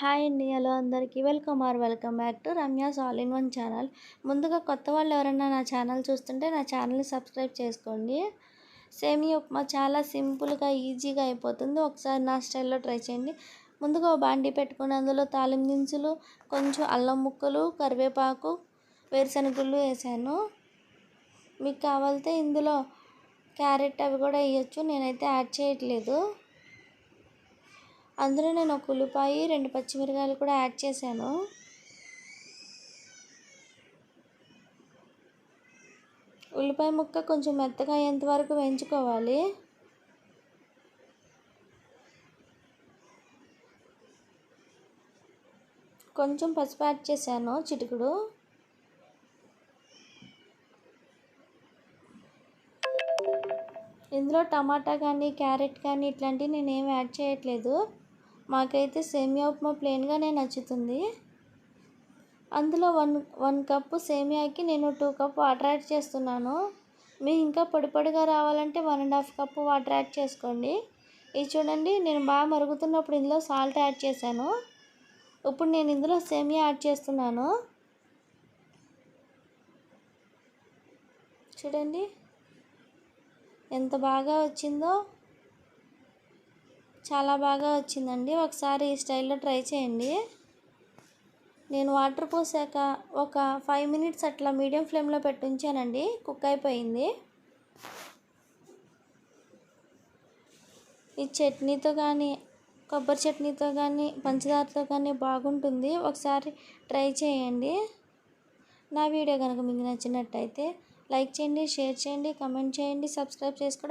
Hi అండి hello అందరికీ. Welcome or welcome back to Ramya's all in one channel. ముందుగా కొత్త వాళ్ళు ఎవరైనా నా ఛానల్ చూస్తుంటే నా ఛానల్ని సబ్స్క్రైబ్ చేసుకోండి. సేమియా ఉప్మా చాలా సింపుల్గా ఈజీగా అయిపోతుంది. ఒకసారి నా స్టైల్లో ట్రై చేయండి. ముందుగా బాండీ పెట్టుకుని అందులో తాలిం దినుసులు కొంచెం అల్లం ముక్కలు కరివేపాకు వేరుశనగుళ్ళు వేసాను. మీకు కావాలితే ఇందులో క్యారెట్ అవి కూడా వేయచ్చు. నేనైతే యాడ్ చేయట్లేదు. అందులో నేను ఒక ఉల్లిపాయ రెండు పచ్చిమిరకాయలు కూడా యాడ్ చేశాను. ఉల్లిపాయ ముక్క కొంచెం మెత్తగా అయ్యేంత వరకు వేయించుకోవాలి. కొంచెం పసుపు యాడ్ చేశాను చిటికుడు. ఇందులో టమాటా కానీ క్యారెట్ కానీ ఇట్లాంటివి నేను ఏమి యాడ్ చేయట్లేదు. మాకైతే సేమియా ఉప్మా ప్లెయిన్గానే నచ్చుతుంది. అందులో వన్ వన్ కప్పు సేమియాకి నేను టూ కప్ వాటర్ యాడ్ చేస్తున్నాను. మీ ఇంకా పొడి పొడిగా రావాలంటే one and half cup water add చేసుకోండి. ఇది చూడండి నేను బాగా మరుగుతున్నప్పుడు ఇందులో సాల్ట్ యాడ్ చేశాను. ఇప్పుడు నేను ఇందులో సేమియా యాడ్ చేస్తున్నాను. చూడండి ఎంత బాగా వచ్చిందో. చాలా బాగా వచ్చిందండి. ఒకసారి ఈ స్టైల్లో ట్రై చేయండి. నేను వాటర్ పోసాక ఒక ఫైవ్ మినిట్స్ అట్లా మీడియం ఫ్లేమ్లో పెట్టుంచానండి. కుక్ అయిపోయింది. ఈ చట్నీతో కానీ కొబ్బరి చట్నీతో కానీ పంచదారతో కానీ బాగుంటుంది. ఒకసారి ట్రై చేయండి. నా వీడియో కనుక మీకు నచ్చినట్టయితే లైక్ చేయండి షేర్ చేయండి కమెంట్ చేయండి సబ్స్క్రైబ్ చేసుకోవడం